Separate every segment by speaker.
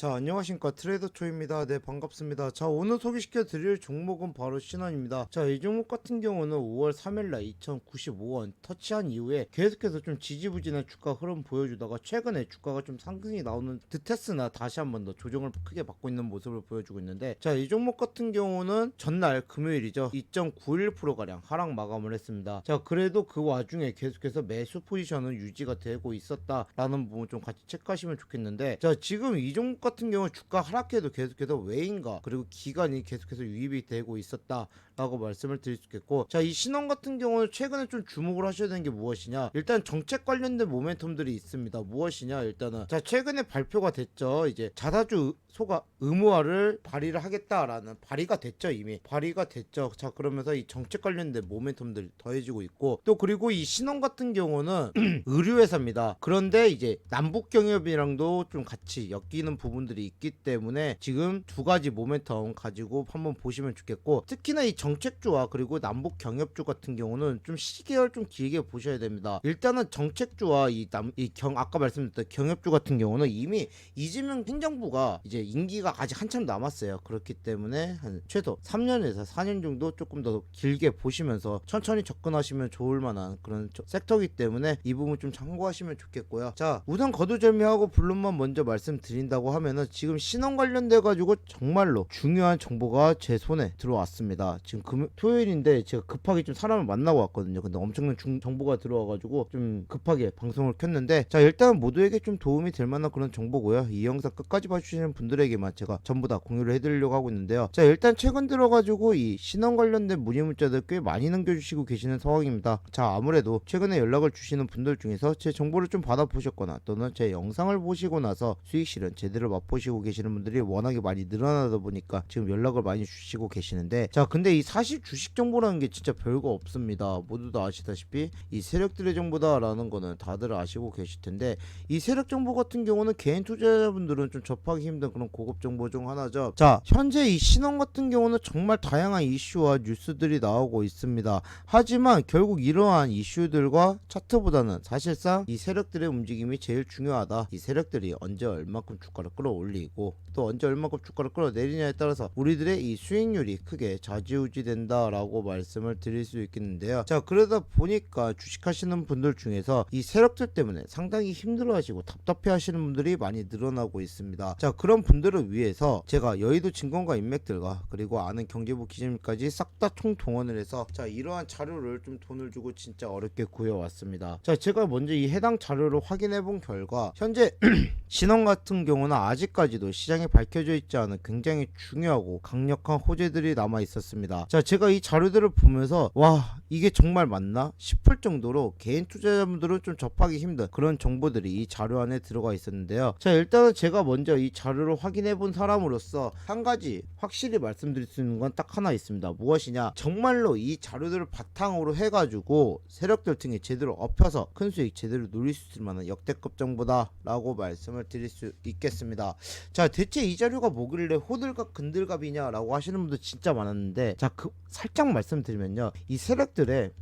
Speaker 1: 자 안녕하십니까. 트레이더 초입니다. 네 반갑습니다. 자 오늘 소개시켜 드릴 종목은 바로 신원입니다. 자 이 종목 같은 경우는 5월 3일날 2095원 터치한 이후에 계속해서 좀 지지부진한 주가 흐름 보여주다가 최근에 주가가 좀 상승이 나오는 듯 했으나 다시 한번 더 조정을 크게 받고 있는 모습을 보여주고 있는데 자 이 종목 같은 경우는 전날 금요일이죠. 2.91%가량 하락 마감을 했습니다. 자 그래도 그 와중에 계속해서 매수 포지션은 유지가 되고 있었다라는 부분 좀 같이 체크하시면 좋겠는데 자 지금 이 종목 같은 경우 주가 하락해도 계속해서 외인가 그리고 기간이 계속해서 유입이 되고 있었다라고 말씀을 드릴 수 있겠고 자 이 신원 같은 경우는 최근에 좀 주목을 하셔야 되는 게 무엇이냐? 일단 정책 관련된 모멘텀들이 있습니다. 무엇이냐? 일단은 자 최근에 발표가 됐죠. 이제 자사주 소가 의무화를 발의를 하겠다라는 발의가 됐죠 이미. 발의가 됐죠. 자 그러면서 이 정책 관련된 모멘텀들이 더해지고 있고 또 그리고 이 신원 같은 경우는 의류회사입니다. 그런데 이제 남북 경협이랑도 좀 같이 엮이는 부분 들이 있기 때문에 지금 두 가지 모멘텀 가지고 한번 보시면 좋겠고 특히나 이 정책주와 그리고 남북 경협주 같은 경우는 좀 시계열 좀 길게 보셔야 됩니다 일단은 정책주와 이 남 이 경 아까 말씀드렸던 경협주 같은 경우는 이미 이재명 행정부가 이제 임기가 아직 한참 남았어요. 그렇기 때문에 한 최소 3년에서 4년 정도 조금 더 길게 보시면서 천천히 접근하시면 좋을 만한 그런 저- 섹터이기 때문에 이 부분 좀 참고하시면 좋겠고요. 자, 우선 거두절미하고 블룸만 먼저 말씀드린다고 하면 은 지금 신원 관련돼 가지고 정말로 중요한 정보가 제 손에 들어왔습니다. 지금 금 토요일인데 제가 급하게 좀 사람을 만나고 왔거든요. 근데 엄청난 중, 정보가 들어와 가지고 좀 급하게 방송을 켰는데 자, 일단 모두에게 좀 도움이 될 만한 그런 정보고요. 이 영상 끝까지 봐주시는 분들에게만 제가 전부 다 공유를 해드리려고 하고 있는데요. 자 일단 최근 들어가지고 이 신원 관련된 문의 문자들 꽤 많이 남겨주시고 계시는 상황입니다. 자 아무래도 최근에 연락을 주시는 분들 중에서 제 정보를 좀 받아보셨거나 또는 제 영상을 보시고 나서 수익 실현 제대로 맛 보시고 계시는 분들이 워낙에 많이 늘어나다 보니까 지금 연락을 많이 주시고 계시는데 자 근데 이 사실 주식 정보라는 게 진짜 별거 없습니다. 모두 다 아시다시피 이 세력들의 정보다라는 거는 다들 아시고 계실 텐데 이 세력 정보 같은 경우는 개인 투자자분들은 좀 접하기 힘든 그런 고급 정보 중 하나죠. 자, 현재 이 신원 같은 경우는 정말 다양한 이슈와 뉴스들이 나오고 있습니다. 하지만 결국 이러한 이슈들과 차트보다는 사실상 이 세력들의 움직임이 제일 중요하다. 이 세력들이 언제 얼마큼 주가를 끌어 올리고 또 언제 얼마큼 주가를 끌어내리냐에 따라서 우리들의 이 수익률이 크게 좌지우지된다라고 말씀을 드릴 수 있겠는데요. 자, 그러다 보니까 주식하시는 분들 중에서 이 세력들 때문에 상당히 힘들어하시고 답답해하시는 분들이 많이 늘어나고 있습니다. 자, 그런 분들을 위해서 제가 여의도 증권가 인맥들과 그리고 아는 경제부 기자님까지 싹 다 총동원을 해서 자 이러한 자료를 좀 돈을 주고 진짜 어렵게 구해왔습니다. 자, 제가 먼저 이 해당 자료를 확인해 본 결과 현재 신원 같은 경우는 아직까지도 시장에 밝혀져 있지 않은 굉장히 중요하고 강력한 호재들이 남아 있었습니다. 자, 제가 이 자료들을 보면서 와 이게 정말 맞나 싶을 정도로 개인 투자자분들은 좀 접하기 힘든 그런 정보들이 이 자료 안에 들어가 있었는데요. 자, 일단은 제가 먼저 이 자료를 확인해 본 사람으로서 한 가지 확실히 말씀드릴 수 있는 건 딱 하나 있습니다. 무엇이냐? 정말로 이 자료들을 바탕으로 해가지고 세력들 등에 제대로 엎혀서 큰 수익 제대로 누릴 수 있을 만한 역대급 정보다라고 말씀을 드릴 수 있겠습니다. 자, 대체 이 자료가 뭐길래 호들갑 근들갑이냐라고 하시는 분들 진짜 많았는데, 자, 그 살짝 말씀드리면요, 이 세력 들의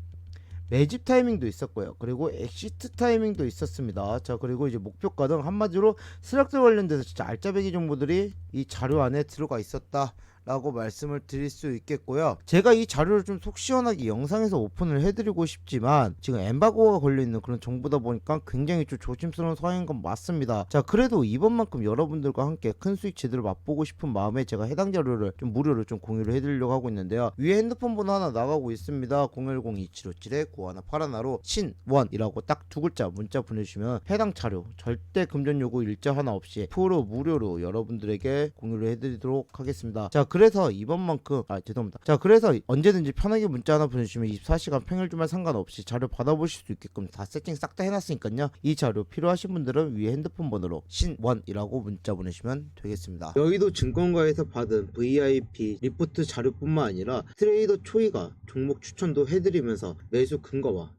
Speaker 1: 매집 타이밍도 있었고요. 그리고 엑시트 타이밍도 있었습니다. 자, 그리고 이제 목표가 등 한마디로 세력들 관련돼서 진짜 알짜배기 정보들이 이 자료 안에 들어가 있었다. 라고 말씀을 드릴 수 있겠고요. 제가 이 자료를 좀 속 시원하게 영상에서 오픈을 해드리고 싶지만 지금 엠바고가 걸려있는 그런 정보다 보니까 굉장히 좀 조심스러운 상황인 건 맞습니다. 자 그래도 이번만큼 여러분들과 함께 큰 수익 제대로 맛보고 싶은 마음에 제가 해당 자료를 좀 무료로 좀 공유를 해드리려고 하고 있는데요. 위에 핸드폰 번호 하나 나가고 있습니다. 010-2757-9181로 신원이라고 딱 두 글자 문자 보내주시면 해당 자료 절대 금전 요구 일자 하나 없이 프로 무료로 여러분들에게 공유를 해드리도록 하겠습니다. 자 그 래서 이번만큼 아 죄송합니다. 자 그래서 언제든지 편하게 문자 하나 보내주시면 24시간 평일 주말 상관없이 자료 받아보실 수 있게끔 다 세팅 싹 다 해놨으니까요. 이 자료 필요하신 분들은 위에 핸드폰 번호로 신원이라고 문자 보내시면 되겠습니다. 여의도 증권가에서 받은 VIP 리포트 자료뿐만 아니라 트레이더 초이가 종목 추천도 해드리면서 매수 근거와